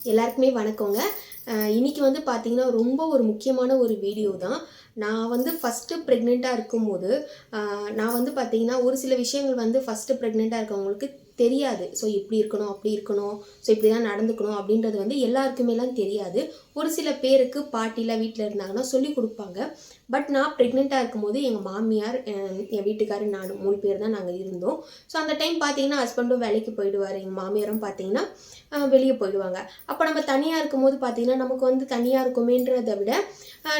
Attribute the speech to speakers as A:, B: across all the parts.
A: எல்லாருக்குமே வணக்கங்க. இன்றைக்கி இன்னைக்கு வந்து பார்த்தீங்கன்னா ரொம்ப ஒரு முக்கியமான ஒரு வீடியோ தான். நான் வந்து ஃபஸ்ட்டு ப்ரெக்னெண்ட்டாக இருக்கும்போது நான் வந்து பார்த்தீங்கன்னா ஒரு சில விஷயங்கள் வந்து ஃபஸ்ட்டு ப்ரெக்னெண்ட்டாக இருக்கவங்களுக்கு தெரியாது. ஸோ இப்படி இருக்கணும் அப்படி இருக்கணும். ஸோ இப்படி தான் நடந்துக்கணும் அப்படின்றது வந்து எல்லாருக்குமேலாம் தெரியாது. ஒரு சில பேருக்கு பாட்டிலாம் வீட்டில் இருந்தாங்கன்னா சொல்லி கொடுப்பாங்க. பட் நான் ப்ரெக்னெண்ட்டாக இருக்கும்போது எங்கள் மாமியார் என் வீட்டுக்காரர் நான் மூணு பேர் தான் நாங்கள் இருந்தோம். ஸோ அந்த டைம் பார்த்தீங்கன்னா ஹஸ்பண்டும் வேலைக்கு போயிடுவார். எங்கள் மாமியாரும் பார்த்தீங்கன்னா வெளியே போயிடுவாங்க. அப்போ நம்ம தனியாக இருக்கும்போது பார்த்தீங்கன்னா நமக்கு வந்து தனியாக இருக்குமேன்றதை விட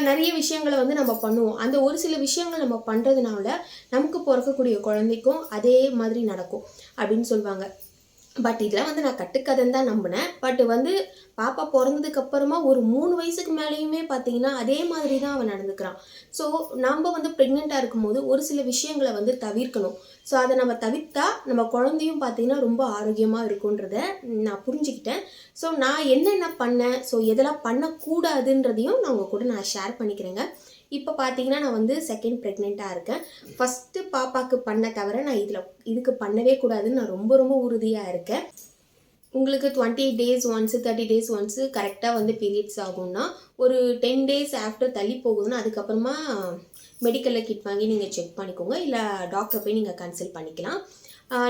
A: நிறைய விஷயங்களை வந்து நம்ம பண்ணுவோம். அந்த ஒரு சில விஷயங்கள் நம்ம பண்ணுறதுனால நமக்கு பிறக்கக்கூடிய குழந்தைக்கும் அதே மாதிரி நடக்கும். அப்படின்னு சொல்லுவாங்க பட் இதெல்லாம் வந்து நான் கட்டுக்கதைன்னு தான் நம்பினேன். பட் வந்து பாப்பா பிறந்ததுக்கு அப்புறமா ஒரு மூணு வயசுக்கு மேலேயுமே பார்த்தீங்கன்னா அதே மாதிரி தான் அவன் நடந்துக்கிறான். ஸோ நம்ம வந்து ப்ரெக்னெண்ட்டாக இருக்கும்போது ஒரு சில விஷயங்களை வந்து தவிர்க்கணும். ஸோ அதை நம்ம தவிர்த்தா நம்ம குழந்தையும் பார்த்தீங்கன்னா ரொம்ப ஆரோக்கியமாக இருக்குன்றத நான் புரிஞ்சுக்கிட்டேன். ஸோ நான் என்னென்ன பண்ணேன்? ஸோ எதெல்லாம் பண்ணக்கூடாதுன்றதையும் நான் உங்கள் கூட நான் ஷேர் பண்ணிக்கிறேங்க. இப்போ பார்த்தீங்கன்னா நான் வந்து செகண்ட் ப்ரெக்னெண்ட்டாக இருக்கேன். ஃபஸ்ட்டு பாப்பாவுக்கு பண்ண தவிர நான் இதில் இதுக்கு பண்ணவே கூடாதுன்னு நான் ரொம்ப ரொம்ப உறுதியாக இருக்கேன். உங்களுக்கு twenty days once thirty days once கரெக்டாக வந்து பீரியட்ஸ் ஆகும்னா ஒரு டென் டேஸ் ஆஃப்டர் தள்ளி போகுதுன்னா அதுக்கப்புறமா மெடிக்கலில் கிட் வாங்கி நீங்கள் செக் பண்ணிக்கோங்க. இல்லை டாக்டரை போய் நீங்கள் கன்சல்ட் பண்ணிக்கலாம்.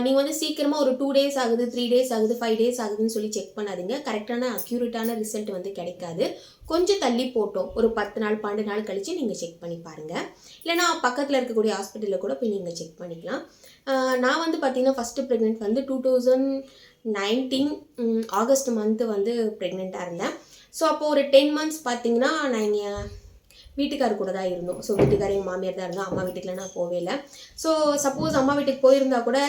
A: நீங்கள் வந்து சீக்கிரமாக ஒரு டூ டேஸ் ஆகுது த்ரீ டேஸ் ஆகுது ஃபைவ் டேஸ் ஆகுதுன்னு சொல்லி செக் பண்ணாதீங்க. கரெக்டான அக்யூரேட்டான ரிசல்ட் வந்து கிடைக்காது. கொஞ்சம் தள்ளி போட்டோம். ஒரு பத்து நாள் பன்னெண்டு நாள் கழித்து நீங்கள் செக் பண்ணி பாருங்கள் இல்லைனா பக்கத்தில் இருக்கக்கூடிய ஹாஸ்பிட்டலில் கூட போய் நீங்கள் செக் பண்ணிக்கலாம். நான் வந்து பார்த்தீங்கன்னா ஃபஸ்ட்டு ப்ரெக்னென்ட் வந்து two thousand nineteen August month வந்து ப்ரெக்னெண்ட்டாக இருந்தேன். ஸோ அப்போது ஒரு டென் மந்த்ஸ் பார்த்தீங்கன்னா நான் இங்கே வீட்டுக்கார் கூட தான் இருந்தோம். ஸோ வீட்டுக்கார் எங்கள் மாமியார் தான் இருந்தோம் அம்மா வீட்டுக்குலாம் நான் போவே இல்லை. ஸோ சப்போஸ் அம்மா வீட்டுக்கு போயிருந்தா கூட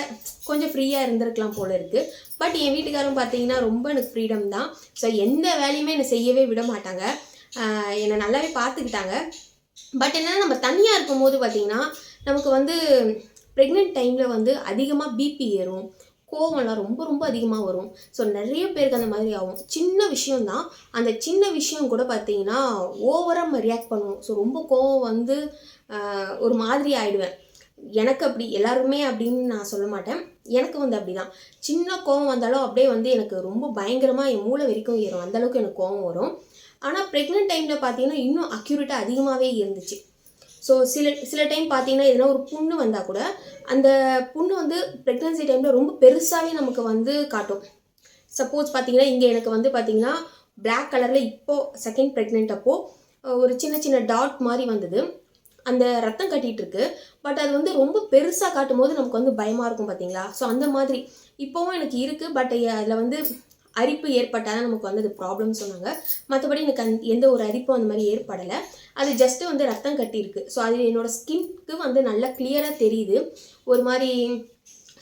A: கொஞ்சம் ஃப்ரீயாக இருந்திருக்கலாம் போல இருக்குது பட் என் வீட்டுக்காரும் பார்த்தீங்கன்னா ரொம்ப எனக்கு ஃப்ரீடம் தான். ஸோ எந்த வேலையுமே என்னை செய்யவே விட மாட்டாங்க. என்னை நல்லாவே பார்த்துக்கிட்டாங்க பட் என்னென்னா நம்ம தனியாக இருக்கும்போது பார்த்தீங்கன்னா நமக்கு வந்து ப்ரெக்னென்ட் டைமில் வந்து அதிகமாக பிபி ஏறும். கோவம்லாம் ரொம்ப ரொம்ப அதிகமாக வரும். ஸோ நிறைய பேருக்கு அந்த மாதிரி ஆகும். சின்ன விஷயம்தான். அந்த சின்ன விஷயம் கூட பார்த்தீங்கன்னா ஓவராக நம்ம ரியாக்ட் பண்ணுவோம் ஸோ ரொம்ப கோவம் வந்து ஒரு மாதிரி ஆயிடுவேன். எனக்கு அப்படி எல்லாருமே அப்படின்னு நான் சொல்ல மாட்டேன். எனக்கு வந்து அப்படிதான். சின்ன கோவம் வந்தாலும் அப்படியே வந்து எனக்கு ரொம்ப பயங்கரமாக என் மூளை வரைக்கும் ஏறும். அந்த அளவுக்கு எனக்கு கோவம் வரும். ஆனால் ப்ரெக்னென்ட் டைமில் பார்த்தீங்கன்னா இன்னும் அக்யூரேட்டாக அதிகமாகவே இருந்துச்சு. ஸோ சில சில டைம் பார்த்தீங்கன்னா எதனா ஒரு புண்ணு வந்தால் கூட அந்த புண்ணு வந்து ப்ரெக்னன்சி டைமில் ரொம்ப பெருசாகவே நமக்கு வந்து காட்டும். சப்போஸ் பார்த்தீங்கன்னா இங்கே எனக்கு வந்து பார்த்தீங்கன்னா பிளாக் கலரில் இப்போது செகண்ட் ப்ரெக்னென்ட் அப்போது ஒரு சின்ன சின்ன டாட் மாதிரி வந்தது. அந்த ரத்தம் கட்டிட்டு இருக்கு. பட் அது வந்து ரொம்ப பெருசாக காட்டும் போது நமக்கு வந்து பயமாக இருக்கும் பார்த்தீங்களா ஸோ அந்த மாதிரி. இப்போவும் எனக்கு இருக்குது பட் அதில் வந்து அரிப்பு ஏற்பட்டால் தான் நமக்கு வந்து அது ப்ராப்ளம் சொன்னாங்க. மற்றபடி எனக்கு அந் எந்த ஒரு அரிப்பும் அந்த மாதிரி ஏற்படலை. அது ஜஸ்ட்டு வந்து ரத்தம் கட்டியிருக்கு. ஸோ அது என்னோடய ஸ்கின்க்கு வந்து நல்லா கிளியராக தெரியுது. ஒரு மாதிரி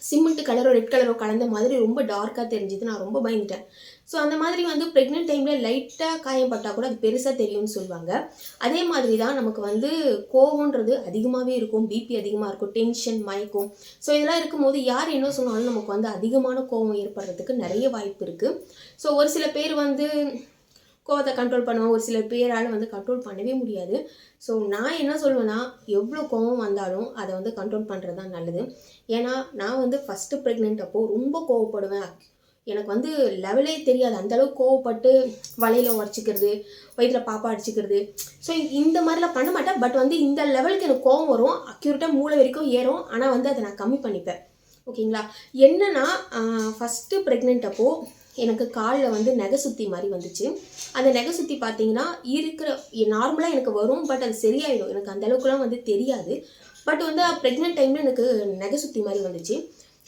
A: சிமெண்ட் கலரோ ரெட் கலரோ கலந்த மாதிரி ரொம்ப டார்க்காக தெரிஞ்சுது. நான் ரொம்ப பயந்துட்டேன். ஸோ அந்த மாதிரி வந்து ப்ரெக்னென்ட் டைமில் லைட்டாக காயப்பட்டால் கூட அது பெருசாக தெரியும்னு சொல்லுவாங்க. அதே மாதிரி தான் நமக்கு வந்து கோவம்ன்றது அதிகமாகவே இருக்கும் பிபி அதிகமாக இருக்கும் டென்ஷன் மயக்கம். ஸோ இதெல்லாம் இருக்கும்போது யார் என்ன சொன்னாலும் நமக்கு வந்து அதிகமான கோவம் ஏற்படுறதுக்கு நிறைய வாய்ப்பு இருக்குது ஸோ ஒரு சில பேர் வந்து கோவத்தை கண்ட்ரோல் பண்ணுவோம் ஒரு சில பேரால் வந்து கண்ட்ரோல் பண்ணவே முடியாது. ஸோ நான் என்ன சொல்லுவேன்னா எவ்வளோ கோவம் வந்தாலும் அதை வந்து கண்ட்ரோல் பண்ணுறது தான் நல்லது. ஏன்னா நான் வந்து ஃபஸ்ட்டு ப்ரெக்னென்ட் அப்போது ரொம்ப கோவப்படுவேன். எனக்கு வந்து லெவலே தெரியாது. அந்த அளவுக்கு கோவப்பட்டு வலையில் உடச்சிக்கிறது வயிற்றில் பாப்பா அடிச்சுக்கிறது. ஸோ இந்த மாதிரிலாம் பண்ண மாட்டேன். பட் வந்து இந்த லெவலுக்கு எனக்கு கோவம் வரும். அக்யூரேட்டாக மூளை வரைக்கும் ஏறும். ஆனால் வந்து அதை நான் கம்மி பண்ணிப்பேன். ஓகேங்களா? என்னென்னா ஃபஸ்ட்டு ப்ரெக்னென்ட் அப்போது எனக்கு காலில் வந்து நெகை சுத்தி மாதிரி வந்துச்சு. அந்த நெகை சுத்தி பார்த்தீங்கன்னா இருக்கிற நார்மலாக எனக்கு வரும். பட் அது சரியாயிடும். எனக்கு அந்தளவுக்குலாம் வந்து தெரியாது. பட் வந்து ப்ரெக்னென்ட் டைமில் எனக்கு நெகை சுத்தி மாதிரி வந்துச்சு.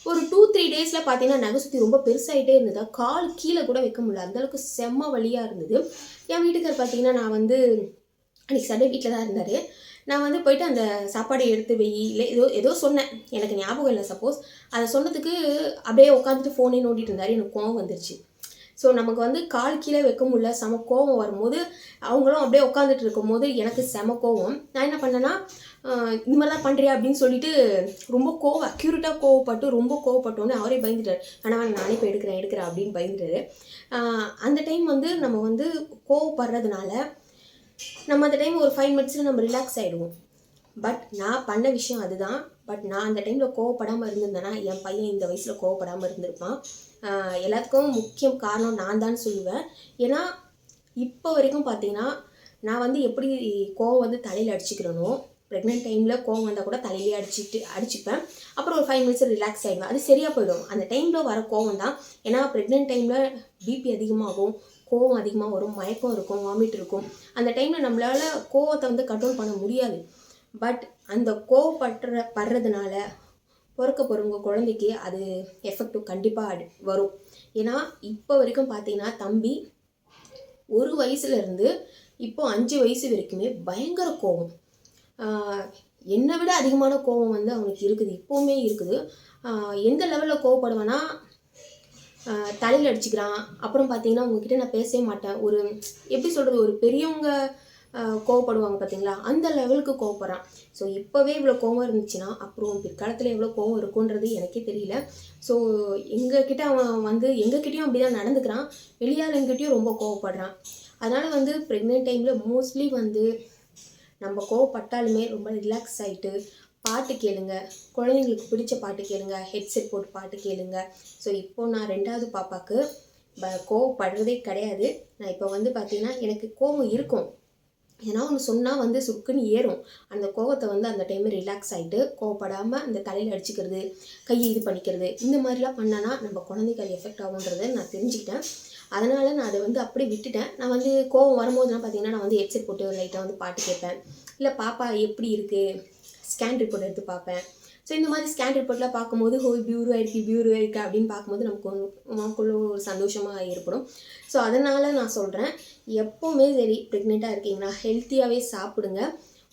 A: ஒரு டூ த்ரீ டேஸில் பார்த்தீங்கன்னா நகை சுற்றி ரொம்ப பெருசாகிட்டே இருந்ததா. கால் கீழே கூட வைக்க முடியல. அந்தளவுக்கு செம்ம வழியாக இருந்தது. என் வீட்டுக்கார் பார்த்தீங்கன்னா நான் வந்து அன்றைக்கி சண்டே வீட்டில் தான் இருந்தார். நான் வந்து போயிட்டு அந்த சாப்பாடை எடுத்து வெய் இல்லை ஏதோ ஏதோ சொன்னேன். எனக்கு ஞாபகம் இல்லை சப்போஸ் அதை சொன்னதுக்கு அப்படியே உட்காந்துட்டு ஃபோனே நோண்டிட்டு இருந்தார். எனக்கு கோவம் வந்துருச்சு. ஸோ நமக்கு வந்து கால் கீழே வைக்க முடியல. செம கோவம் வரும்போது அவங்களும் அப்படியே உட்காந்துட்டு இருக்கும் போது எனக்கு செம கோவம். நான் என்ன பண்ணேன்னா இந்த மாதிரி தான் பண்ணுறியா அப்படின்னு சொல்லிட்டு ரொம்ப கோவம் அக்யூரேட்டாக கோவப்பட்டு ரொம்ப கோவப்பட்டோன்னே அவரே பயந்துட்டார். ஆனால் வேணாம் நானே இப்போ எடுக்கிறேன் எடுக்கிறேன் அப்படின்னு பயந்துட்டாரு. அந்த டைம் வந்து நம்ம வந்து கோவப்படுறதுனால நம்ம அந்த டைம் ஒரு ஃபைவ் மினிட்ஸில் நம்ம ரிலாக்ஸ் ஆகிடுவோம் பட் நான் பண்ண விஷயம் அதுதான். பட் நான் அந்த டைமில் கோவப்படாமல் இருந்திருந்தேன்னா என் பையன் இந்த வயசில் கோவப்படாமல் இருந்திருப்பான். எல்லாத்துக்கும் முக்கியம் காரணம் நான் தான் சொல்லுவேன். ஏன்னா இப்போ வரைக்கும் பார்த்தீங்கன்னா நான் வந்து எப்படி கோவம் வந்து தலையில் அடிச்சுக்கிறேனோ ப்ரெக்னென்ட் டைமில் கோவம் வந்தால் கூட தலையிலே அடிச்சுட்டு அடிச்சுப்பேன். அப்புறம் ஒரு ஃபைவ் மினிட்ஸ் ரிலாக்ஸ் ஆகிடுவேன் அது சரியாக போயிடும். அந்த டைமில் வர கோவம் தான். ஏன்னா ப்ரெக்னென்ட் டைமில் பிபி அதிகமாகும் கோவம் அதிகமாக வரும் மயக்கம் இருக்கும் வாமிட் இருக்கும். அந்த டைமில் நம்மளால் கோவத்தை வந்து கண்ட்ரோல் பண்ண முடியாது. பட் அந்த கோவப்படுற படுறதுனால பிறக்க போகிறவங்க குழந்தைக்கு அது எஃபெக்டிவ் கண்டிப்பாக வரும். ஏன்னா இப்போ வரைக்கும் பார்த்தீங்கன்னா தம்பி ஒரு வயசுலேருந்து இப்போ அஞ்சு வயசு வரைக்குமே பயங்கர கோவம். என்னை விட அதிகமான கோவம் வந்து அவனுக்கு இருக்குது. இப்போவுமே இருக்குது. எந்த லெவலில் கோவப்படுவேன்னா தலையில் அடிச்சுக்கிறான். அப்புறம் பார்த்தீங்கன்னா உங்ககிட்ட நான் பேசவே மாட்டேன். ஒரு எப்படி சொல்கிறது ஒரு பெரியவங்க கோவப்படுவாங்க பார்த்தீங்களா அந்த லெவலுக்கு கோவப்படுறான். ஸோ இப்போவே இவ்வளோ கோவம் இருந்துச்சுன்னா அப்புறம் பிற்காலத்தில் எவ்வளோ கோவம் இருக்குன்றது எனக்கே தெரியல. ஸோ எங்ககிட்ட அவன் வந்து எங்ககிட்டயும் அப்படி தான் நடந்துக்கிறான். வெளியாளுங்கிட்டயும் ரொம்ப கோவப்படுறான். அதனால் வந்து ப்ரெக்னென்ட் டைமில் மோஸ்ட்லி வந்து நம்ம கோவப்பட்டாலுமே ரொம்ப ரிலாக்ஸ் ஆகிட்டு பாட்டு கேளுங்க. குழந்தைங்களுக்கு பிடிச்ச பாட்டு கேளுங்க. ஹெட்செட் போட்டு பாட்டு கேளுங்க. ஸோ இப்போ நான் ரெண்டாவது பாப்பாவுக்கு ப கோவப்படுறதே கிடையாது. நான் இப்போ வந்து பார்த்தீங்கன்னா எனக்கு கோவம் இருக்கும். ஏன்னா ஒன்று சொன்னால் வந்து சுக்குன்னு ஏறும். அந்த கோவத்தை வந்து அந்த டைம் ரிலாக்ஸ் ஆகிட்டு கோவப்படாமல் அந்த தலையில் அடிச்சுக்கிறது கையை இது பண்ணிக்கிறது இந்த மாதிரிலாம் பண்ணனா நம்ம குழந்தைக்கு அது எஃபெக்ட் ஆகுன்றதை நான் தெரிஞ்சுக்கிட்டேன். அதனால் நான் அதை வந்து அப்படியே விட்டுட்டேன். நான் வந்து கோவம் வரும்போதுலாம் பார்த்தீங்கன்னா நான் வந்து ஹெட்செட் போட்டு லைட்டாக வந்து பாட்டு கேட்பேன். இல்லை பாப்பா எப்படி இருக்குது ஸ்கேன் ரிப்போர்ட் எடுத்து பார்ப்பேன். ஸோ இந்த மாதிரி ஸ்கேன் ரிப்போர்ட்லாம் பார்க்கும்போது ஹோ பியூரோ ஆயிருக்கு பியூரோ ஆயிருக்கு அப்படின்னு பார்க்கும்போது நமக்கு நமக்குள்ள ஒரு சந்தோஷமாக ஏற்படும். ஸோ அதனால் நான் சொல்கிறேன் எப்போவுமே சரி ப்ரெக்னெண்ட்டாக இருக்கீங்கன்னா ஹெல்த்தியாகவே சாப்பிடுங்க.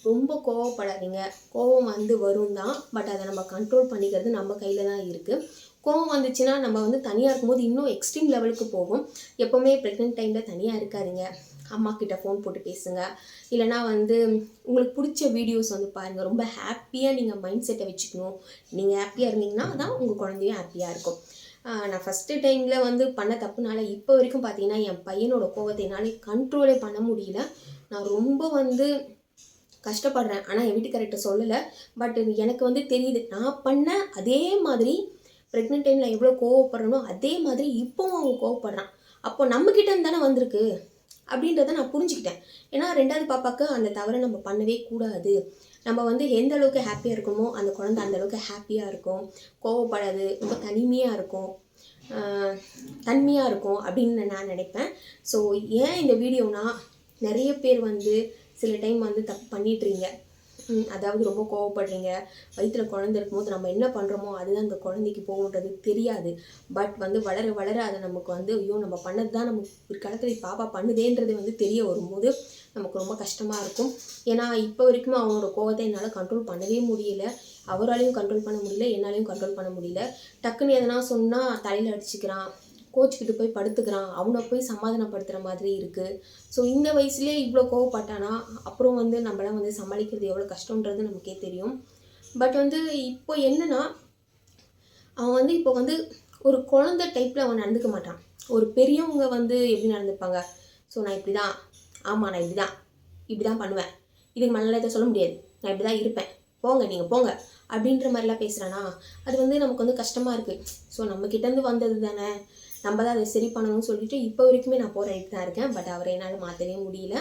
A: ரொம்ப கோவப்படாதீங்க. கோவம் வந்து வரும் தான் பட் அதை நம்ம கண்ட்ரோல் பண்ணிக்கிறது நம்ம கையில் தான் இருக்குது கோவம் வந்துச்சுன்னா நம்ம வந்து தனியாக இருக்கும்போது இன்னும் எக்ஸ்ட்ரீம் லெவலுக்கு போகும். எப்போவுமே ப்ரெக்னென்ட் டைமில் தனியாக இருக்காதீங்க. அம்மா கிட்ட ஃபோன் போட்டு பேசுங்க. இல்லைனா வந்து உங்களுக்கு பிடிச்ச வீடியோஸ் வந்து பாருங்கள் ரொம்ப ஹாப்பியாக நீங்கள் மைண்ட் செட்டை வச்சுக்கணும். நீங்கள் ஹாப்பியாக இருந்தீங்கன்னா தான் உங்கள் குழந்தையும் ஹாப்பியாக இருக்கும். நான் ஃபஸ்ட்டு டைமில் வந்து பண்ண தப்புனால இப்போ வரைக்கும் பார்த்தீங்கன்னா என் பையனோட கோவத்தை என்னால் கண்ட்ரோலே பண்ண முடியல. நான் ரொம்ப வந்து கஷ்டப்படுறேன். ஆனால் என் வீட்டுக்காரர்கிட்ட சொல்லலை. பட் எனக்கு வந்து தெரியுது. நான் பண்ண அதே மாதிரி ப்ரெக்னென்ட் டைமில் எவ்வளோ கோவப்படுறனோ அதே மாதிரி இப்போவும் அவன் கோவப்படுறான். அப்போ நம்மக்கிட்ட தானே வந்திருக்கு? அப்படின்றத நான் புரிஞ்சுக்கிட்டேன். ஏன்னா ரெண்டாவது பாப்பாவுக்கு அந்த தவறை நம்ம பண்ணவே கூடாது. நம்ம வந்து எந்த அளவுக்கு ஹாப்பியாக இருக்கோமோ அந்த குழந்தை அந்த அளவுக்கு ஹாப்பியாக இருக்கும். கோவப்படாது ரொம்ப தனிமையாக இருக்கும். தன்மையாக இருக்கும் அப்படின்னு நான் நினைப்பேன். ஸோ ஏன் இந்த வீடியோனா நிறைய பேர் வந்து சில டைம் வந்து தப்பு பண்ணிட்டுறீங்க அதாவது ரொம்ப கோவப்படுறீங்க. வயிற்றில் குழந்தை இருக்கும்போது நம்ம என்ன பண்ணுறோமோ அதுதான் அந்த குழந்தைக்கு போகுன்றது தெரியாது. பட் வந்து வளர வளர அதை நமக்கு வந்து ஐயோ நம்ம பண்ணது தான் நமக்கு பிற்காலத்தில் பாப்பா பண்ணுதேன்றது வந்து தெரிய வரும்போது நமக்கு ரொம்ப கஷ்டமாக இருக்கும். ஏன்னா இப்போ வரைக்கும் அவனோட கோவத்தை என்னால் கண்ட்ரோல் பண்ணவே முடியல. அவராலையும் கண்ட்ரோல் பண்ண முடியல என்னாலையும் கண்ட்ரோல் பண்ண முடியல. டக்குன்னு எதனா சொன்னால் தலையில் அடிச்சுக்கிறான். கோச்சுக்கிட்டு போய் படுத்துக்கிறான். அவனை போய் சமாதானப்படுத்துகிற மாதிரி இருக்குது ஸோ இந்த வயசுலேயே இவ்வளோ கோவப்பட்டானா அப்புறம் வந்து நம்மளாம் வந்து சமாளிக்கிறது எவ்வளோ கஷ்டன்றது நமக்கே தெரியும். பட் வந்து இப்போ என்னென்னா அவன் வந்து இப்போ வந்து ஒரு குழந்த டைப்பில் அவன் நடந்துக்க மாட்டான். ஒரு பெரியவங்க வந்து எப்படி நடந்துப்பாங்க? ஸோ நான் இப்படி தான் ஆமாம் நான் இப்படி தான் இப்படி தான் பண்ணுவேன். இதுக்கு மேலே இதை சொல்ல முடியாது. நான் இப்படி தான் இருப்பேன். போங்க நீங்கள் போங்க. அப்படின்ற மாதிரிலாம் பேசுகிறானா அது வந்து நமக்கு வந்து கஷ்டமாக இருக்குது ஸோ நம்மக்கிட்டேருந்து வந்தது தானே? நம்ம தான் அதை சரி பண்ணணும்னு சொல்லிட்டு இப்போ வரைக்குமே நான் போராடிட்டு தான் இருக்கேன். பட் அவரை என்னால் மாற்றவே முடியல.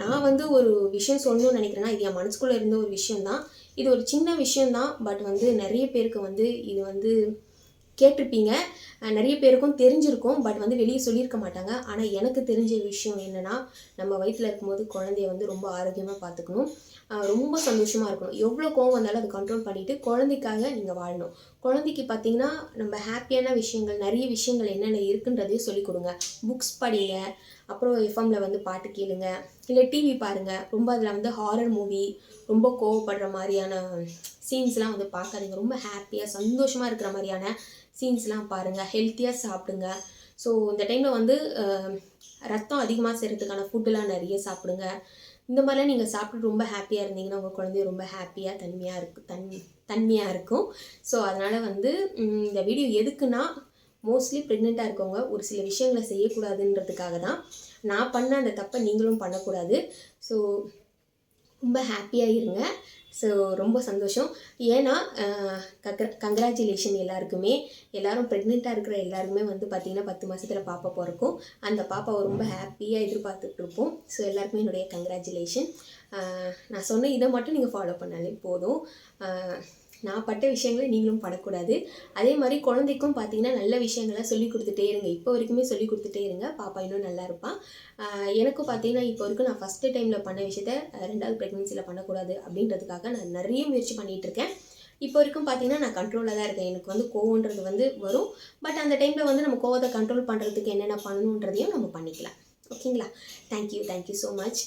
A: நான் வந்து ஒரு விஷயம் சொல்லணும்னு நினைக்கிறேன்னா இது என் மனசுக்குள்ளே இருந்த ஒரு விஷயம்தான். இது ஒரு சின்ன விஷயம்தான். பட் வந்து நிறைய பேருக்கு வந்து இது வந்து கேட்டிருப்பீங்க. நிறைய பேருக்கும் தெரிஞ்சிருக்கும். பட் வந்து வெளியே சொல்லியிருக்க மாட்டாங்க. ஆனால் எனக்கு தெரிஞ்ச விஷயம் என்னென்னா நம்ம வயிற்றில் இருக்கும்போது குழந்தைய வந்து ரொம்ப ஆரோக்கியமாக பார்த்துக்கணும் ரொம்ப சந்தோஷமாக இருக்கணும். எவ்வளோ கோவம் வந்தாலும் அதை கண்ட்ரோல் பண்ணிவிட்டு குழந்தைக்காக நீங்கள் வாழணும். குழந்தைக்கு பார்த்தீங்கன்னா நம்ம ஹாப்பியான விஷயங்கள் நிறைய விஷயங்கள் என்னென்ன இருக்குன்றதையும் சொல்லிக் கொடுங்க. புக்ஸ் படிங்க. அப்புறம் எஃப்எம்ல வந்து பாட்டு கேளுங்க. இல்லை டிவி பாருங்கள் ரொம்ப அதில் வந்து ஹாரர் மூவி ரொம்ப கோவப்படுற மாதிரியான சீன்ஸ்லாம் வந்து பார்க்காதீங்க ரொம்ப ஹாப்பியாக சந்தோஷமாக இருக்கிற மாதிரியான சீன்ஸ்லாம் பாருங்கள் ஹெல்த்தியாக சாப்பிடுங்க. ஸோ இந்த டைமில் வந்து ரத்தம் அதிகமாக செய்கிறதுக்கான ஃபுட்டெலாம் நிறைய சாப்பிடுங்க. இந்த மாதிரிலாம் நீங்கள் சாப்பிட்டு ரொம்ப ஹாப்பியாக இருந்தீங்கன்னா உங்கள் குழந்தைய ரொம்ப ஹாப்பியாக தன்மையாக இருக்கு தன் தன்மையாக இருக்கும். ஸோ அதனால் வந்து இந்த வீடியோ எதுக்குன்னா மோஸ்ட்லி ப்ரெக்னெண்ட்டாக இருக்கவங்க ஒரு சில விஷயங்களை செய்யக்கூடாதுன்றதுக்காக தான். நான் பண்ண அந்த தப்பை நீங்களும் பண்ணக்கூடாது. ஸோ ரொம்ப ஹாப்பியாக இருங்க ஸோ ரொம்ப சந்தோஷம். ஏன்னா கங்க்ராச்சுலேஷன் எல்லாருக்குமே எல்லாரும் ப்ரெக்னெண்ட்டாக இருக்கிற எல்லாருக்குமே வந்து பார்த்திங்கன்னா பத்து மாதத்தில் பாப்பா பிறக்கும். அந்த பாப்பாவை ரொம்ப ஹாப்பியாக எதிர்பார்த்துட்டு இருப்போம் ஸோ எல்லாருக்குமே என்னுடைய கங்க்ராச்சுலேஷன் நான் சொன்ன இதை மட்டும் நீங்கள் ஃபாலோ பண்ணாலே போதும். நான் பட்ட விஷயங்களை நீங்களும் படக்கூடாது. அதே மாதிரி குழந்தைக்கும் பார்த்தீங்கன்னா நல்ல விஷயங்களை சொல்லி கொடுத்துட்டே இருங்க. இப்போ வரைக்குமே சொல்லி கொடுத்துட்டே இருங்க. பாப்பா இன்னும் நல்லா இருப்பான் எனக்கும் பார்த்தீங்கன்னா இப்போ வரைக்கும் நான் ஃபஸ்ட்டு டைமில் பண்ண விஷயத்த ரெண்டாவது ப்ரெக்னென்சியில் பண்ணக்கூடாது அப்படின்றதுக்காக நான் நிறைய முயற்சி பண்ணிகிட்டு இருக்கேன். இப்போ வரைக்கும் பார்த்தீங்கன்னா நான் கண்ட்ரோலில் தான் இருக்கேன். எனக்கு வந்து கோவன்றது வந்து வரும். பட் அந்த டைமில் வந்து நம்ம கோவத்தை கண்ட்ரோல் பண்ணுறதுக்கு என்னென்ன பண்ணணுன்றதையும் நம்ம பண்ணிக்கலாம். ஓகேங்களா தேங்க்யூ தேங்க்யூ ஸோ மச்